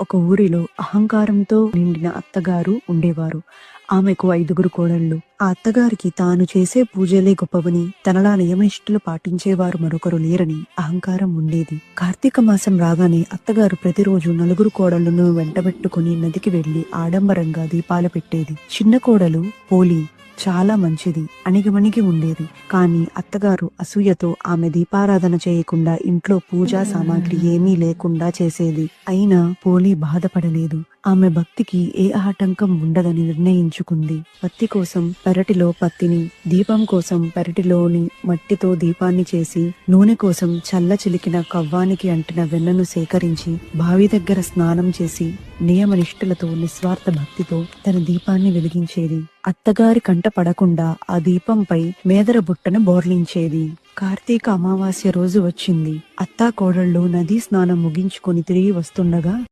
ఒక ఊరిలో అహంకారంతో నిండిన అత్తగారు ఉండేవారు. ఆమెకు ఐదుగురు కోడళ్ళు. ఆ అత్తగారికి తాను చేసే పూజలే గొప్పవని తనలా నియమనిష్టలు పాటించేవారు మరొకరు లేరని అహంకారం ఉండేది. కార్తీక మాసం రాగానే అత్తగారు ప్రతిరోజు నలుగురు కోడళ్ళను వెంటబెట్టుకుని నదికి వెళ్ళి ఆడంబరంగా దీపాలు పెట్టేది. చిన్న కోడలు పోలి చాలా మంచిది అణిగిమణిగి ఉండేది. కానీ అత్తగారు అసూయతో ఆమె దీపారాధన చేయకుండా ఇంట్లో పూజా సామాగ్రి ఏమీ లేకుండా చేసేది. అయినా పోలి బాధపడలేదు. ఆమె భక్తికి ఏ ఆటంకం ఉండదని నిర్ణయించుకుంది. పత్తి కోసం పెరటిలో పత్తిని దీపం కోసం పెరటిలోని మట్టితో దీపాన్ని చేసి నూనె కోసం చల్ల చిలికిన కవ్వానికి అంటిన వెన్నను సేకరించి బావి దగ్గర స్నానం చేసి నియమనిష్ఠులతో నిస్వార్థ భక్తితో తన దీపాన్ని వెలిగించేది. అత్తగారి కంట పడకుండా ఆ దీపంపై మేదర బుట్టను బోర్లించేది. కార్తీక అమావాస్య రోజు వచ్చింది. అత్తా కోడళ్ళు నదీ స్నానం ముగించుకొని తిరిగి వస్తుండగా